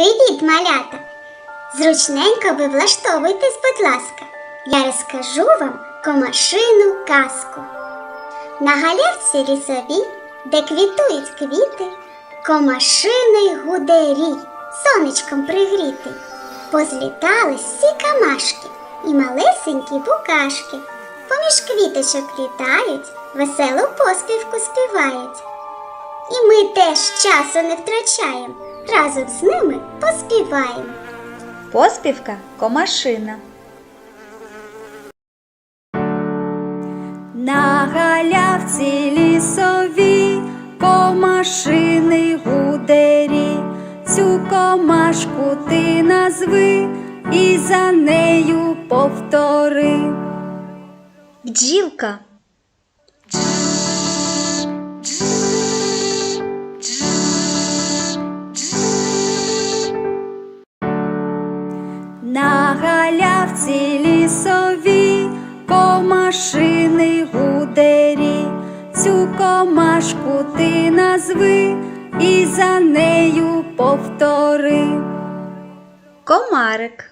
Привіт, малята! Зручненько ви влаштовуйтесь, будь ласка. Я розкажу вам комашину казку. На галявці лісовій, де квітують квіти, комашини гуде рій, сонечком пригріти. Позлітались всі камашки і малесенькі букашки. Поміж квіточок літають, веселу поспівку співають. І ми теж часу не втрачаємо, разом з ними поспіваємо. Поспівка комашина. На галявці лісовій комашини гудері. Цю комашку ти назви і за нею повтори. Бджілка. Цю комашку ти назви і за нею повтори. Комарик.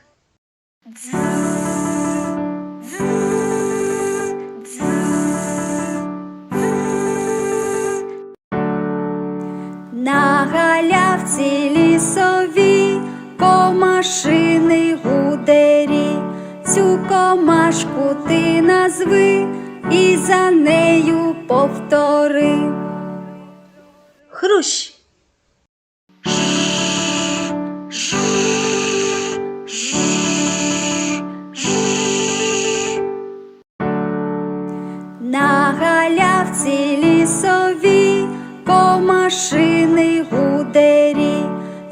На галявці лісовій комашини гудері. Цю комашку ти назви і за нею повтори. Хрущ. На галявці лісовій комашини гудері.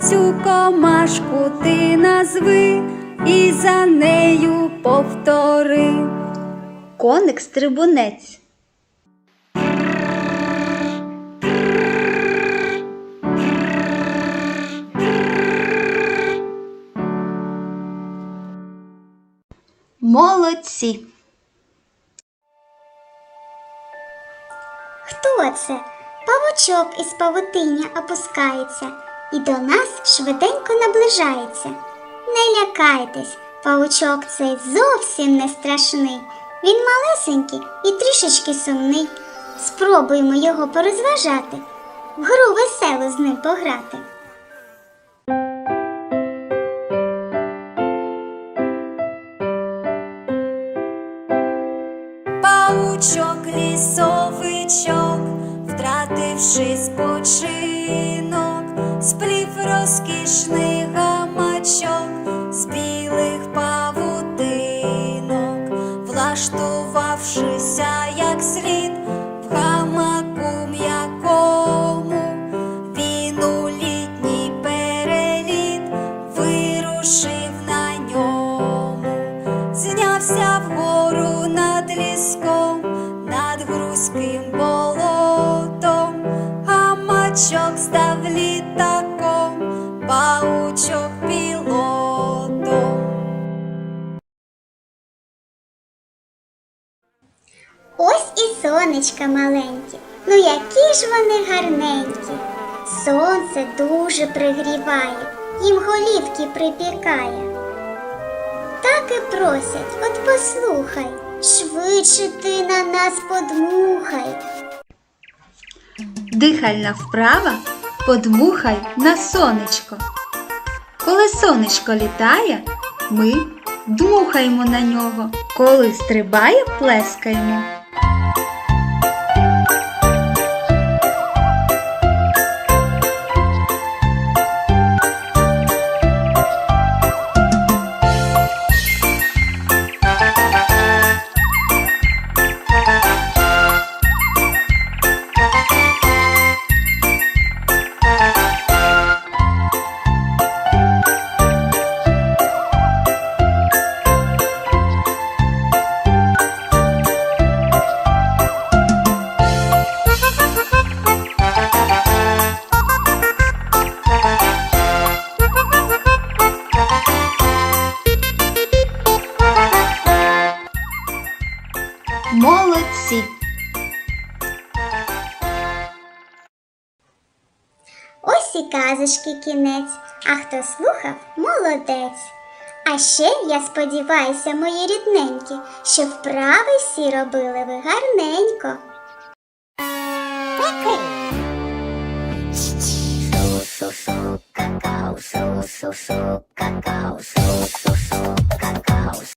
Цю комашку ти назви і за нею повтори. Коник стрибунець. Молодці. Хто це? Павучок із павутиння опускається і до нас швиденько наближається. Не лякайтесь, павучок цей зовсім не страшний. Він малесенький і трішечки сумний. Спробуємо його порозважати, в гру веселу з ним пограти. Лісовичок, втративши спочинок, сплів розкішний гамачок з білих павутинок, влаштувавшися Ось і сонечка маленькі. Ну які ж вони гарненькі. Сонце дуже пригріває, їм голівки припікає. Так і просять, от послухай, швидше ти на нас подмухай. Дихальна вправа подмухай на сонечко. Коли сонечко літає, ми дмухаємо на нього. Коли стрибає, плескаємо. казочки кінець, а хто слухав, молодець. А ще я сподіваюся, мої рідненькі, що вправи всі робили ви гарненько. Шу-шу-шу, какао, шу-шу-шу, какао, какао.